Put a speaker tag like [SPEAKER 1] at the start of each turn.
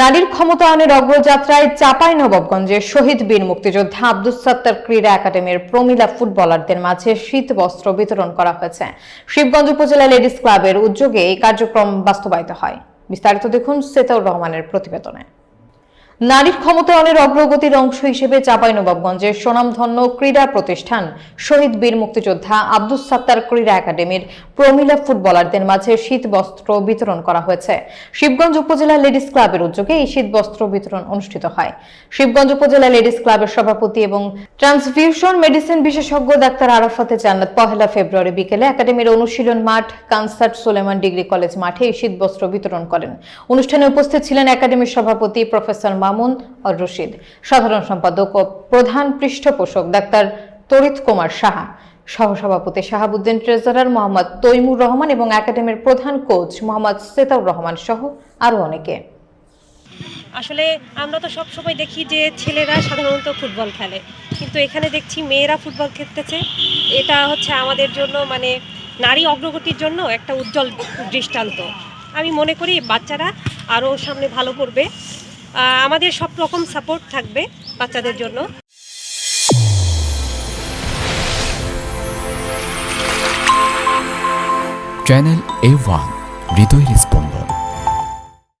[SPEAKER 1] নারীর ক্ষমতায়নের অগ্রযাত্রায় চাপাই নবাবগঞ্জে শহীদ বীর মুক্তিযোদ্ধা আব্দুস সত্তার ক্রীড়া একাডেমির প্রমিলা ফুটবলারদের মাঝে শীত বস্ত্র বিতরণ করা হয়েছে। শিবগঞ্জ উপজেলা লেডিস ক্লাবের উদ্যোগে এই কার্যক্রম বাস্তবায়িত হয়। বিস্তারিত দেখুন সেতাউর রহমানের প্রতিবেদনে। নারীর ক্ষমতায়নের অগ্রগতির অংশ হিসেবে চাঁপাইনবাবগঞ্জের সুনামধন্য ক্রীড়া প্রতিষ্ঠান শহীদ বীর মুক্তিযোদ্ধা আব্দুস সাত্তার ক্রীড়া একাডেমির প্রমিলা ফুটবলারদের মাঝে শীত বস্ত্র বিতরণ করা হয়েছে। শিবগঞ্জ উপজেলা লেডিস ক্লাবের উদ্যোগে এই শীত বস্ত্র বিতরণ অনুষ্ঠিত হয়। শিবগঞ্জ উপজেলা লেডিস ক্লাবের সভাপতি এবং ট্রান্সফিউশন মেডিসিন বিশেষজ্ঞ ডাক্তার আরাফাতে জান্নাত। পহেলা ফেব্রুয়ারি বিকেলে একাডেমির অনুশীলন মাঠ, কানসার্ট সোলেমান ডিগ্রি কলেজ মাঠে এই শীত বস্ত্র বিতরণ করেন। অনুষ্ঠানে উপস্থিত ছিলেন একাডেমির সভাপতি প্রফেসর মামুন অর রশিদ, সাধারণ সম্পাদক ও প্রধান পৃষ্ঠপোষক ডাক্তার তরিত কুমার সাহা, সহসভাপতি শাহাবুদ্দিন ট্রেজারার মোহাম্মদ তৈমুর রহমান এবং একাডেমির প্রধান কোচ মোহাম্মদ সেতাউর রহমান সহ আরও অনেকে।
[SPEAKER 2] আসলে আমরা তো সবসময় দেখি যে ছেলেরা সাধারণত ফুটবল খেলে। কিন্তু এখানে দেখছি মেয়েরা ফুটবল খেলতেছে। এটা হচ্ছে আমাদের জন্য মানে নারী অগ্রগতির জন্য একটা উজ্জ্বল দৃষ্টান্ত। আমি মনে করি বাচ্চারা আরও সামনে ভালো করবে। আমাদের সব রকম সাপোর্ট থাকবে বাচ্চাদের জন্য।
[SPEAKER 3] চ্যানেল এ ওয়ান হৃদয়ের স্পন্দন